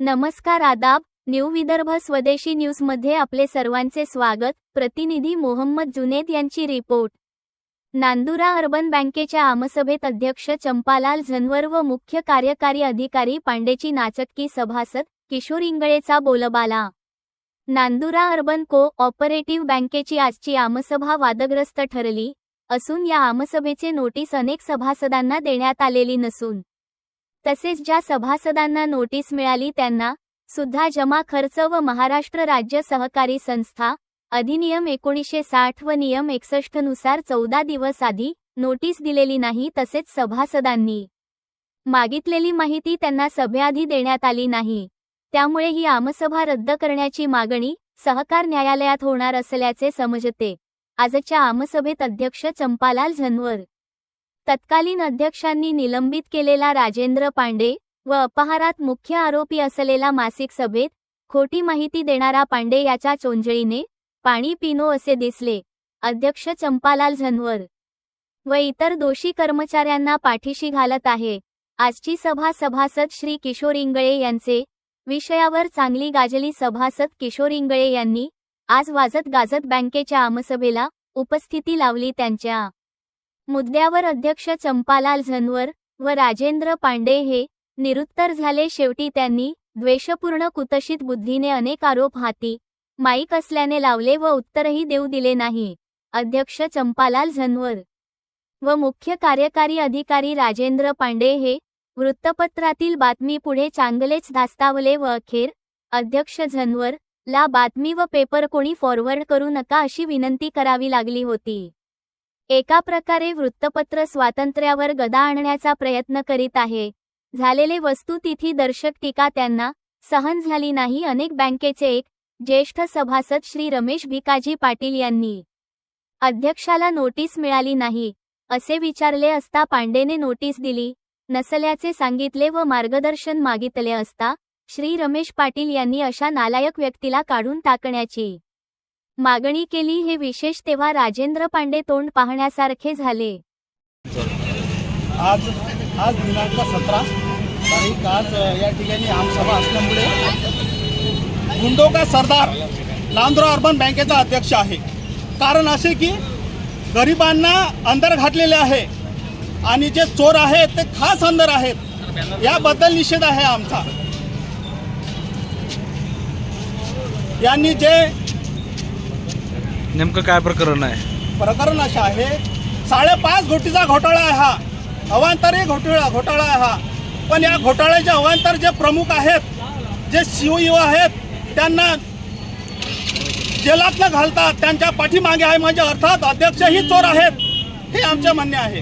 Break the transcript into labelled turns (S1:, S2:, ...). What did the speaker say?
S1: नमस्कार आदाब न्यू विदर्भ स्वदेशी न्यूजमध्ये आपले सर्वांचे स्वागत. प्रतिनिधी मोहम्मद जुनेद यांची रिपोर्ट. नांदुरा अर्बन बँकेच्या आमसभेत अध्यक्ष चंपालाल झनवर व मुख्य कार्यकारी अधिकारी पांडेची नाचक्की सभासद किशोर इंगळेचा बोलबाला. नांदुरा अर्बन को ऑपरेटिव्ह बँकेची आजची आमसभा वादग्रस्त ठरली असून या आमसभेचे नोटीस अनेक सभासदांना देण्यात आलेली नसून तसेच ज्या सभासदांना नोटीस मिळाली त्यांना सुद्धा जमा खर्च व महाराष्ट्र राज्य सहकारी संस्था अधिनियम एकोणीसशे साठ व नियम एकसष्टनुसार चौदा दिवस आधी नोटीस दिलेली नाही तसेच सभासदांनी मागितलेली माहिती त्यांना सभेआधी देण्यात आली नाही. त्यामुळे ही आमसभा रद्द करण्याची मागणी सहकार न्यायालयात होणार असल्याचे समजते. आजच्या आमसभेत अध्यक्ष चंपालाल झनवर. तत्कालीन अध्यक्षांनी निलंबित केलेला राजेंद्र पांडे व अपहारात मुख्य आरोपी असलेला मासिक सभेत खोटी माहिती देणारा पांडे याच्या चोंजळीने पाणी पिनो असे दिसले. अध्यक्ष चंपालाल झनवर. व इतर दोषी कर्मचाऱ्यांना पाठीशी घालत आहे. आजची सभा सभासद श्री किशोर इंगळे यांचे विषयावर चांगली गाजली सभासद किशोर इंगळे यांनी आज वाजत गाजत बँकेच्या आमसभेला उपस्थिती लावली त्यांच्या मुद्द्यावर अध्यक्ष चंपालाल झनवर व राजेंद्र पांडे हे निरुत्तर झाले. शेवटी त्यांनी द्वेषपूर्ण कुतशित बुद्धीने अनेक आरोप हाती माईक असल्याने लावले व उत्तरही देऊ दिले नाही. अध्यक्ष चंपालाल झनवर व मुख्य कार्यकारी अधिकारी राजेंद्र पांडे हे वृत्तपत्रातील बातमी पुढे चांगलेच धास्तावले व अखेर अध्यक्ष झनवर ला बातमी व पेपर कोणी फॉरवर्ड करू नका अशी विनंती करावी लागली होती. एका प्रकारे वृत्तपत्र स्वातंत्र्यावर गदा आणण्याचा प्रयत्न करीत आहे. झालेले वस्तुतिथी दर्शक टीका त्यांना सहन झाली नाही. अनेक बँकेचे एक ज्येष्ठ सभासद श्री रमेश भिकाजी पाटील यांनी अध्यक्षाला नोटीस मिळाली नाही. असे विचारले असता पांडेने नोटीस दिली नसल्याचे सांगितले व मार्गदर्शन मागितले असता श्री रमेश पाटील यांनी अशा नालायक व्यक्तीला काढून टाकण्याची मागणी केली. हे विशेष तेव्हा राजेंद्र पांडे तोंड पाहण्यासारखे झाले.
S2: आज आज दिनांक सतरा तारीख आज या ठिकाणी आमसभा असल्यामुळे गुंडोका सरदार नांदुरा अर्बन बँकेचा अध्यक्ष आहे. कारण असे की गरिबांना अंदर घातलेले आहे. आणि जे चोर आहेत ते खास अंदर आहेत. याबद्दल निषेध आहे आमचा. यांनी जे
S3: नेमकं काय प्रकरण आहे?
S2: प्रकरण असं आहे साडेपाच कोटीचा घोटाळा आहे हा. अवांतरही घोटाळा घोटाळा आहे हा. पण या घोटाळ्याचे अवांतर जे प्रमुख आहेत जे शिवयुव आहेत त्यांना जेलात न घालतात त्यांच्या पाठीमागे आहे म्हणजे अर्थात अध्यक्षही चोर आहेत हे आमचे म्हणणे आहे.